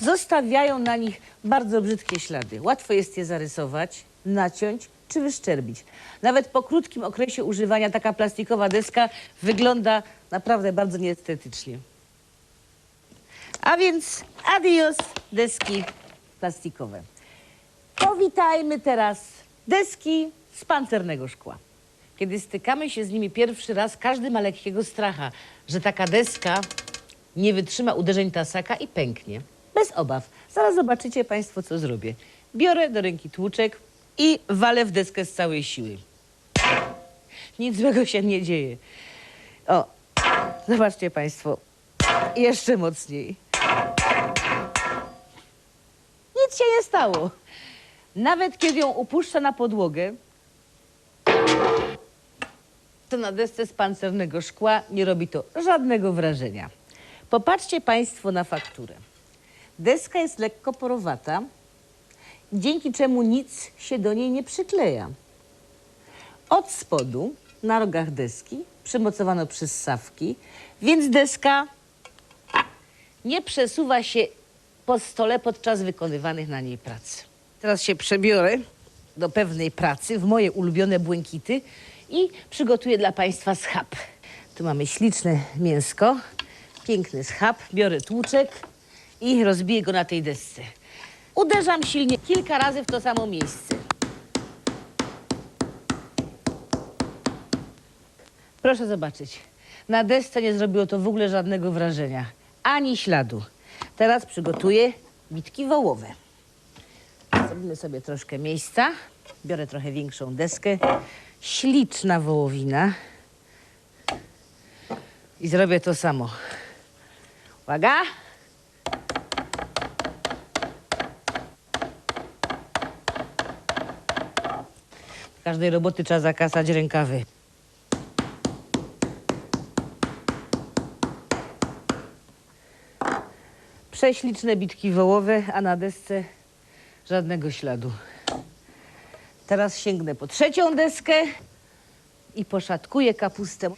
zostawiają na nich bardzo brzydkie ślady. Łatwo jest je zarysować, naciąć czy wyszczerbić. Nawet po krótkim okresie używania taka plastikowa deska wygląda naprawdę bardzo nieestetycznie. A więc adios deski plastikowe. Powitajmy teraz deski z pancernego szkła. Kiedy stykamy się z nimi pierwszy raz, każdy ma lekkiego stracha, że taka deska nie wytrzyma uderzeń tasaka i pęknie. Bez obaw. Zaraz zobaczycie Państwo, co zrobię. Biorę do ręki tłuczek i walę w deskę z całej siły. Nic złego się nie dzieje. O, zobaczcie Państwo. Jeszcze mocniej. Nic się nie stało. Nawet kiedy ją upuszcza na podłogę, to na desce z pancernego szkła nie robi to żadnego wrażenia. Popatrzcie Państwo na fakturę. Deska jest lekko porowata, dzięki czemu nic się do niej nie przykleja. Od spodu, na rogach deski, przymocowano przystawki, więc deska nie przesuwa się po stole podczas wykonywanych na niej prac. Teraz się przebiorę do pewnej pracy w moje ulubione błękity i przygotuję dla Państwa schab. Tu mamy śliczne mięsko, piękny schab. Biorę tłuczek i rozbiję go na tej desce. Uderzam silnie kilka razy w to samo miejsce. Proszę zobaczyć. Na desce nie zrobiło to w ogóle żadnego wrażenia. Ani śladu. Teraz przygotuję bitki wołowe. Zrobimy sobie troszkę miejsca. Biorę trochę większą deskę. Śliczna wołowina. I zrobię to samo. Uwaga. Każdej roboty trzeba zakasać rękawy. Prześliczne bitki wołowe, a na desce żadnego śladu. Teraz sięgnę po trzecią deskę i poszatkuję kapustę.